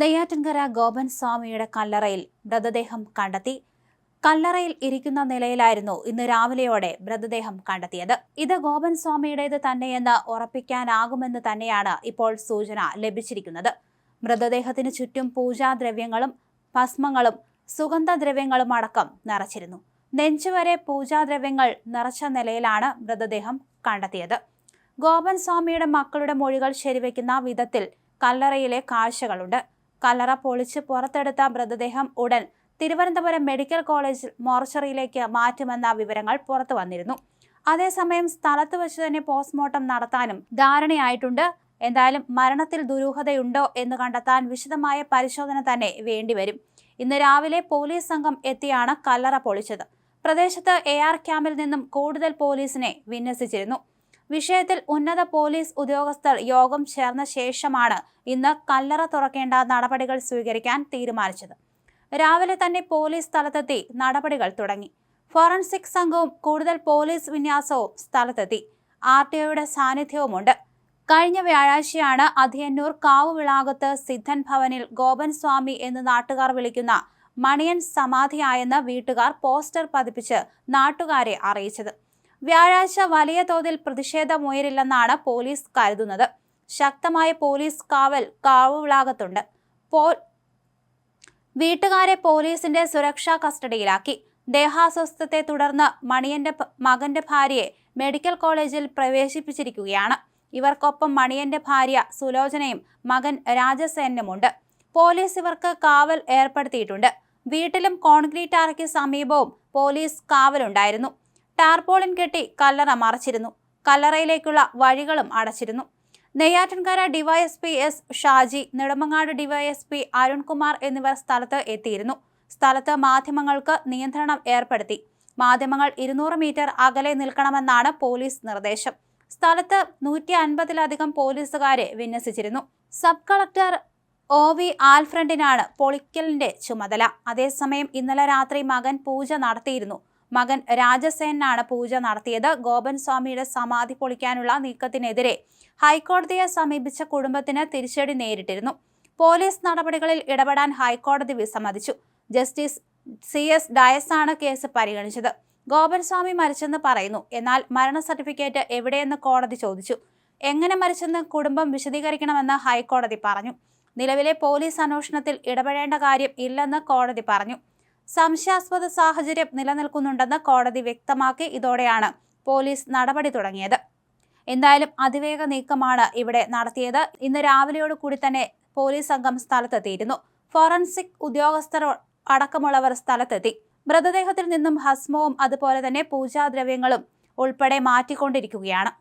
നെയ്യാറ്റിൻകര ഗോപൻ സ്വാമിയുടെ കല്ലറയിൽ മൃതദേഹം കണ്ടെത്തി. കല്ലറയിൽ ഇരിക്കുന്ന നിലയിലായിരുന്നു ഇന്ന് രാവിലെയോടെ മൃതദേഹം കണ്ടെത്തിയത്. ഇത് ഗോപൻ സ്വാമിയുടേത് തന്നെയെന്ന് ഉറപ്പിക്കാനാകുമെന്ന് തന്നെയാണ് ഇപ്പോൾ സൂചന ലഭിച്ചിരിക്കുന്നത്. മൃതദേഹത്തിന് ചുറ്റും പൂജാദ്രവ്യങ്ങളും ഭസ്മങ്ങളും സുഗന്ധദ്രവ്യങ്ങളും അടക്കം നിറച്ചിരുന്നു. നെഞ്ചുവരെ പൂജാദ്രവ്യങ്ങൾ നിറച്ച നിലയിലാണ് മൃതദേഹം കണ്ടെത്തിയത്. ഗോപൻ സ്വാമിയുടെ മക്കളുടെ മൊഴികൾ ശരിവെക്കുന്ന വിധത്തിൽ കല്ലറയിലെ കാഴ്ചകളുണ്ട്. കല്ലറ പൊളിച്ച് പുറത്തെടുത്ത മൃതദേഹം ഉടൻ തിരുവനന്തപുരം മെഡിക്കൽ കോളേജ് മോർച്ചറിയിലേക്ക് മാറ്റുമെന്ന വിവരങ്ങൾ പുറത്തു വന്നിരുന്നു. അതേസമയം സ്ഥലത്ത് വെച്ച് തന്നെ പോസ്റ്റ്മോർട്ടം നടത്താനും ധാരണയായിട്ടുണ്ട്. എന്തായാലും മരണത്തിൽ ദുരൂഹതയുണ്ടോ എന്ന് കണ്ടെത്താൻ വിശദമായ പരിശോധന തന്നെ വേണ്ടിവരും. ഇന്ന് രാവിലെ പോലീസ് സംഘം എത്തിയാണ് കല്ലറ പൊളിച്ചത്. പ്രദേശത്ത് എ ആർ ക്യാമ്പിൽ നിന്നും കൂടുതൽ പോലീസിനെ വിന്യസിച്ചിരുന്നു. വിഷയത്തിൽ ഉന്നത പോലീസ് ഉദ്യോഗസ്ഥർ യോഗം ചേർന്ന ശേഷമാണ് ഇന്ന് കല്ലറ തുറക്കേണ്ട നടപടികൾ സ്വീകരിക്കാൻ തീരുമാനിച്ചത്. രാവിലെ തന്നെ പോലീസ് സ്ഥലത്തെത്തി നടപടികൾ തുടങ്ങി. ഫോറൻസിക് സംഘവും കൂടുതൽ പോലീസ് വിന്യാസവും സ്ഥലത്തെത്തി. ആർ ടി ഒയുടെ സാന്നിധ്യവുമുണ്ട്. കഴിഞ്ഞ വ്യാഴാഴ്ചയാണ് അധിയന്നൂർ കാവുവിളാകത്ത് സിദ്ധൻ ഭവനിൽ ഗോപൻ സ്വാമി എന്ന് നാട്ടുകാർ വിളിക്കുന്ന മണിയൻ സമാധിയായെന്ന് വീട്ടുകാർ പോസ്റ്റർ പതിപ്പിച്ച് നാട്ടുകാരെ അറിയിച്ചത്. വ്യാഴാഴ്ച വലിയ തോതിൽ പ്രതിഷേധമുയരില്ലെന്നാണ് പോലീസ് കരുതുന്നത്. ശക്തമായ പോലീസ് കാവൽ കാവുവിളാകത്തുണ്ട്. പോ വീട്ടുകാരെ പോലീസിന്റെ സുരക്ഷാ കസ്റ്റഡിയിലാക്കി. ദേഹാസ്വസ്ഥത്തെ തുടർന്ന് മണിയന്റെ മകന്റെ ഭാര്യയെ മെഡിക്കൽ കോളേജിൽ പ്രവേശിപ്പിച്ചിരിക്കുകയാണ്. ഇവർക്കൊപ്പം മണിയന്റെ ഭാര്യ സുലോചനയും മകൻ രാജസേനുമുണ്ട് പോലീസ് ഇവർക്ക് കാവൽ ഏർപ്പെടുത്തിയിട്ടുണ്ട്. വീട്ടിലും കോൺക്രീറ്റ് അറയ്ക്ക് സമീപവും പോലീസ് കാവലുണ്ടായിരുന്നു. ടാർപോളിൻ കെട്ടി കല്ലറ മറച്ചിരുന്നു. കല്ലറയിലേക്കുള്ള വഴികളും അടച്ചിരുന്നു. Neyyattinkara DySP S Shaji Nedumangad DySP Arunkumar എന്നിവർ സ്ഥലത്ത് എത്തിയിരുന്നു. സ്ഥലത്ത് മാധ്യമങ്ങൾക്ക് നിയന്ത്രണം ഏർപ്പെടുത്തി. മാധ്യമങ്ങൾ ഇരുന്നൂറ് മീറ്റർ അകലെ നിൽക്കണമെന്നാണ് പോലീസ് നിർദ്ദേശം. സ്ഥലത്ത് നൂറ്റി അൻപതിലധികം പോലീസുകാരെ വിന്യസിച്ചിരുന്നു. സബ് കളക്ടർ ഒ വി ആൽഫ്രണ്ടിനാണ് പൊളിക്കലിന്റെ ചുമതല. അതേസമയം ഇന്നലെ രാത്രി മകൻ പൂജ നടത്തിയിരുന്നു. മകൻ രാജസേനാണ് പൂജ നടത്തിയത്. ഗോപൻ സ്വാമിയുടെ സമാധി പൊളിക്കാനുള്ള നീക്കത്തിനെതിരെ ഹൈക്കോടതിയെ സമീപിച്ച കുടുംബത്തിന് തിരിച്ചടി നേരിട്ടിരുന്നു. പോലീസ് നടപടികളിൽ ഇടപെടാൻ ഹൈക്കോടതി വിസമ്മതിച്ചു. ജസ്റ്റിസ് സി എസ് ഡയസാണ് കേസ് പരിഗണിച്ചത്. ഗോപൻ സ്വാമി മരിച്ചെന്ന് പറയുന്നു. എന്നാൽ മരണ സർട്ടിഫിക്കറ്റ് എവിടെയെന്ന് കോടതി ചോദിച്ചു. എങ്ങനെ മരിച്ചെന്ന് കുടുംബം വിശദീകരിക്കണമെന്ന് ഹൈക്കോടതി പറഞ്ഞു. നിലവിലെ പോലീസ് അന്വേഷണത്തിൽ ഇടപെടേണ്ട കാര്യം ഇല്ലെന്ന് കോടതി പറഞ്ഞു. സംശയാസ്പദ സാഹചര്യം നിലനിൽക്കുന്നുണ്ടെന്ന് കോടതി വ്യക്തമാക്കി ഇതോടെയാണ് പോലീസ് നടപടി തുടങ്ങിയത്. എന്തായാലും അതിവേഗ നീക്കമാണ് ഇവിടെ നടത്തിയത്. ഇന്ന് രാവിലെയോട് കൂടി തന്നെ പോലീസ് സംഘം സ്ഥലത്തെത്തിയിരുന്നു. ഫോറൻസിക് ഉദ്യോഗസ്ഥർ അടക്കമുള്ളവർ സ്ഥലത്തെത്തി. മൃതദേഹത്തിൽ നിന്നും ഭസ്മവും അതുപോലെ തന്നെ പൂജാദ്രവ്യങ്ങളും ഉൾപ്പെടെ മാറ്റിക്കൊണ്ടിരിക്കുകയാണ്.